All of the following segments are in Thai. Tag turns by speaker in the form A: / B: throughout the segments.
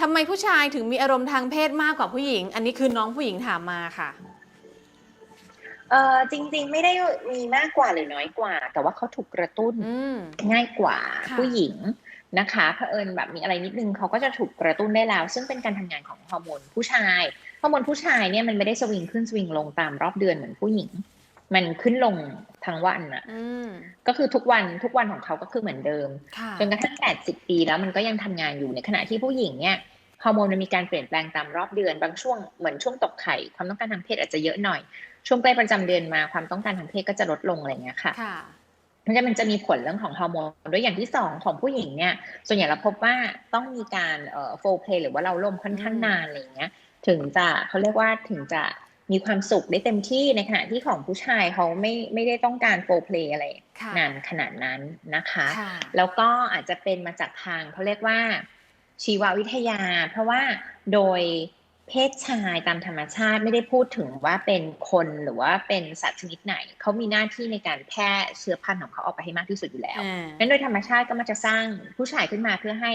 A: ทำไมผู้ชายถึงมีอารมณ์ทางเพศมากกว่าผู้หญิง อันนี้คือน้องผู้หญิงถามมาค่ะ
B: เออจริง ๆ ไม่ได้มีมากกว่าหรือน้อยกว่า แต่ว่าเขาถูกกระตุ้น
A: อืม
B: ง่ายกว่า
A: ค่ะ
B: ผู้หญิงนะคะเผอิญแบบมีอะไรนิดนึงเขาก็จะถูกกระตุ้นได้แล้ว ซึ่งเป็นการทำงานของฮอร์โมนผู้ชายฮอร์โมนผู้ชายเนี่ยมันไม่ได้สวิงขึ้นสวิงลงตามรอบเดือนเหมือนผู้หญิง มันขึ้นลง ทั้งวันน่ะ
A: อืม
B: ก็คือทุกวันทุกวันของเขาก็คือเหมือนเดิม
A: ค่ะ
B: จนกระทั่ง80ปีแล้วมันก็ยังทำงานอยู่ในขณะที่ผู้หญิงเนี่ยฮอร์โมนมันมีการเปลี่ยนแปลงตามรอบเดือน บางช่วงเหมือนช่วงตกไข่ความต้องการทางเพศอาจจะเยอะหน่อย ช่วงใกล้ประจำเดือนมาความต้องการทางเพศก็จะลดลงอะไรอย่างเงี้ยค่ะ
A: ค่ะ
B: เพราะฉะนั้นมันจะมีผลเรื่องของฮอร์โมนด้วยอย่างที่สองของผู้หญิงเนี่ย ส่วนใหญ่เราพบว่าต้องมีการเอ่อโฟล์เพลย์หรือว่าเราล่มค่อนข้าง
A: อืม
B: นานอะไรอย่างเงี้ย ถึงจะเขาเรียกว่าถึงจะ มีความสุขได้เต็มที่ในขณะที่ของผู้ชายเขาไม่ไม่ได้ต้องการโฟล์เพลย์อะไร
A: ค่ะ
B: นานขนาดนั้นนะคะ
A: ค่ะ
B: แล้วก็อาจจะเป็นมาจากทางเขาเรียกว่า ชีววิทยา เพราะว่าโดยเพศชายตามธรรมชาติไม่ได้พูดถึงว่าเป็นคนหรือว่าเป็นสัตว์ชนิดไหน เขามีหน้าที่ในการแพร่เชื้อพันธุ์ของเขาออกไปให้มากที่สุดอยู่แล้ว
A: อ่า
B: นั้นโดยธรรมชาติก็มันจะสร้างผู้ชายขึ้นมาเพื่อให้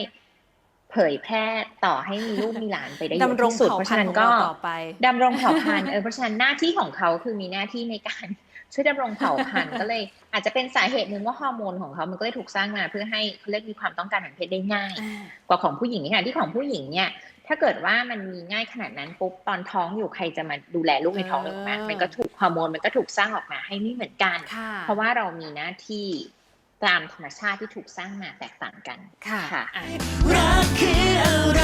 B: เผยแพร่ต่อให้มีลูกมีหลานไปได้เยอะ
A: ดำรง
B: ที่สุด
A: เผ่า
B: เพราะ
A: พัน
B: ฉะ
A: ธุ์
B: นั้น
A: ของ
B: ก็
A: เราต่อไป
B: ดำรงเผ่าพันธุ์เออเพราะฉะนั้นหน้าที่ของเขาคือมีหน้าที่ในการช่วยดำรงเผ่าพันธุ์ก็เลย อาจจะเป็นสาเหตุหนึ่งว่าฮอร์โมนของเขามันก็เลยถูกสร้างมาเพื่อให้เขาเรียกมีความต้องการทางเพศได้ง่าย
A: อ่า
B: กว่าของผู้หญิงค่ะที่ของผู้หญิงเนี่ย ถ้าเกิดว่ามันมีง่ายขนาดนั้นปุ๊บตอนท้องอยู่ใครจะมาดูแลลูกในท้องเลยไหมมันก็ถูกฮอร์โมนมันก็ถูกสร้างออกมาให้ไม่เหมือนกัน
A: ค่ะ
B: เพราะว่าเรามีหน้าที่ ตามธรรมชาติที่ถูกสร้างมาแตกต่างกัน
A: ค่ะ
B: ค่ะ
A: อะ
C: รักคืออะไร